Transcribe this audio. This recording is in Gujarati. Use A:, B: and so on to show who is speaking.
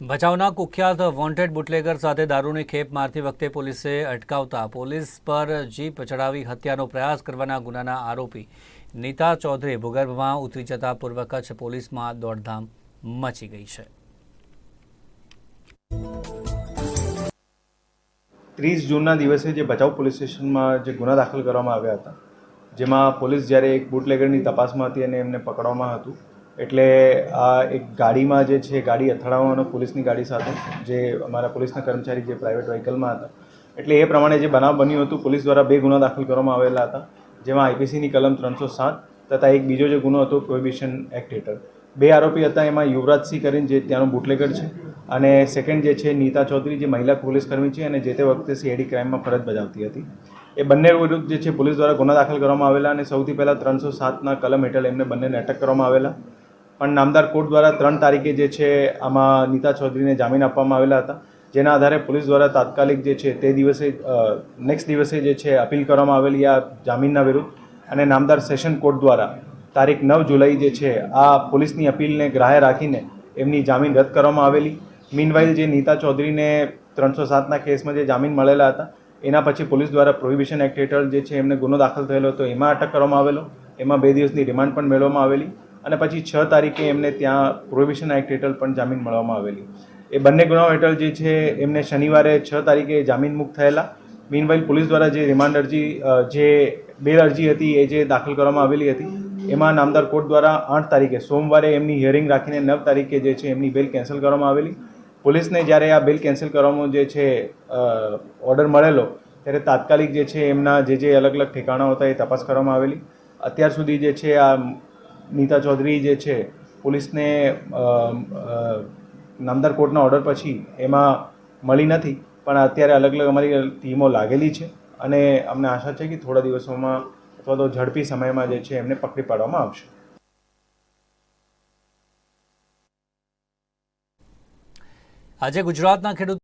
A: ભચાઉના કુખ્યાત વોન્ટેડ બુટલેગર સાથે દારૂની ખેપ મારતી વખતે પોલીસે અટકાવતા પોલીસ પર જીપ ચડાવી હત્યાનો પ્રયાસ કરવાના ગુનાના આરોપી નીતા ચૌધરી ભૂગર્ભમાં ઉતરી જતા પૂર્વ કચ્છ પોલીસમાં દોડધામ મચી ગઈ છે.
B: ત્રીસ જૂનના દિવસે જે ભચાઉ પોલીસ સ્ટેશનમાં જે ગુના દાખલ કરવામાં આવ્યા હતા, જેમાં પોલીસ જ્યારે એક બુટલેગરની તપાસમાં હતી અને એમને પકડવામાં હતું એટલે આ એક ગાડીમાં જે છે, ગાડી અથડાવવાનો, પોલીસની ગાડી સાથે, જે અમારા પોલીસના કર્મચારી જે પ્રાઇવેટ વ્હીકલમાં હતા. એટલે એ પ્રમાણે જે બનાવ બન્યું હતું, પોલીસ દ્વારા બે ગુના દાખલ કરવામાં આવેલા હતા, જેમાં આઈપીસીની કલમ ત્રણસો સાત તથા એક બીજો જે ગુનો હતો પ્રોહિબિશન એક્ટ હેઠળ. બે આરોપી હતા, એમાં યુવરાજસિંહ કરીને જે ત્યાંનો બુટલેગર છે અને સેકન્ડ જે છે, નીતા ચૌધરી, જે મહિલા પોલીસકર્મી છે અને જે તે વખતે સીઆઈડી ક્રાઇમમાં ફરજ બજાવતી હતી. એ બંને વિરુદ્ધ જે છે, પોલીસ દ્વારા ગુના દાખલ કરવામાં આવેલા અને સૌથી પહેલાં ત્રણસો સાતના કલમ હેઠળ એમને બંનેને અટક કરવામાં આવેલા. પણ નામદાર કોર્ટ દ્વારા ત્રણ તારીખે જે છે આમાં નીતા ચૌધરીને જામીન આપવામાં આવેલા હતા. જેના આધારે પોલીસ દ્વારા તાત્કાલિક જે છે તે દિવસે નેક્સ્ટ દિવસે જે છે અપીલ કરવામાં આવેલી આ જામીનના વિરુદ્ધ અને નામદાર સેશન કોર્ટ દ્વારા તારીખ નવ જુલાઈ જે છે આ પોલીસની અપીલને ગ્રાહ્ય રાખીને એમની જામીન રદ કરવામાં આવેલી. મીનવાઇલ જે નીતા ચૌધરીને ત્રણસો સાતના કેસમાં જે જામીન મળેલા હતા, એના પછી પોલીસ દ્વારા પ્રોહિબિશન એક્ટ હેઠળ જે છે એમને ગુનો દાખલ થયેલો હતો, એમાં અટક કરવામાં આવેલો. એમાં બે દિવસની રિમાન્ડ પણ મેળવવામાં આવેલી. અને પછી છ તારીખે એમને ત્યાં પ્રોહિબિશન એક્ટ હેઠળ પણ જામીન મળવામાં આવેલી. એ બંને ગુનાઓ હેઠળ જે છે, એમને શનિવારે છ તારીખે જામીન મુક્ત થયેલા. મીનવાઇલ પોલીસ દ્વારા જે રિમાન્ડ અરજી જે બેલ અરજી હતી, એ જે દાખલ કરવામાં આવેલી હતી, એમાં નામદાર કોર્ટ દ્વારા આઠ તારીખે, સોમવારે એમની હિયરિંગ રાખીને નવ તારીખે જે છે, એમની બેલ કેન્સલ કરવામાં આવેલી. પોલીસને જ્યારે આ બેલ કેન્સલ કરવાનો જે છે ઓર્ડર મળેલો, ત્યારે તાત્કાલિક જે છે, એમના જે જે અલગ અલગ ઠેકાણાઓ હતા, એ તપાસ કરવામાં આવેલી. અત્યાર સુધી જે છે, આ નીતા ચૌધરી જે છે, પોલીસને નામદાર કોર્ટના ઓર્ડર પછી એમાં મળી નથી. પણ અત્યારે અલગ અલગ અમારી ટીમો લાગેલી છે અને અમને આશા છે કે થોડા દિવસોમાં અથવા તો ઝડપી સમયમાં જે છે એમને પકડી પાડવામાં આવશે.
A: આજે ગુજરાતના ખેડૂત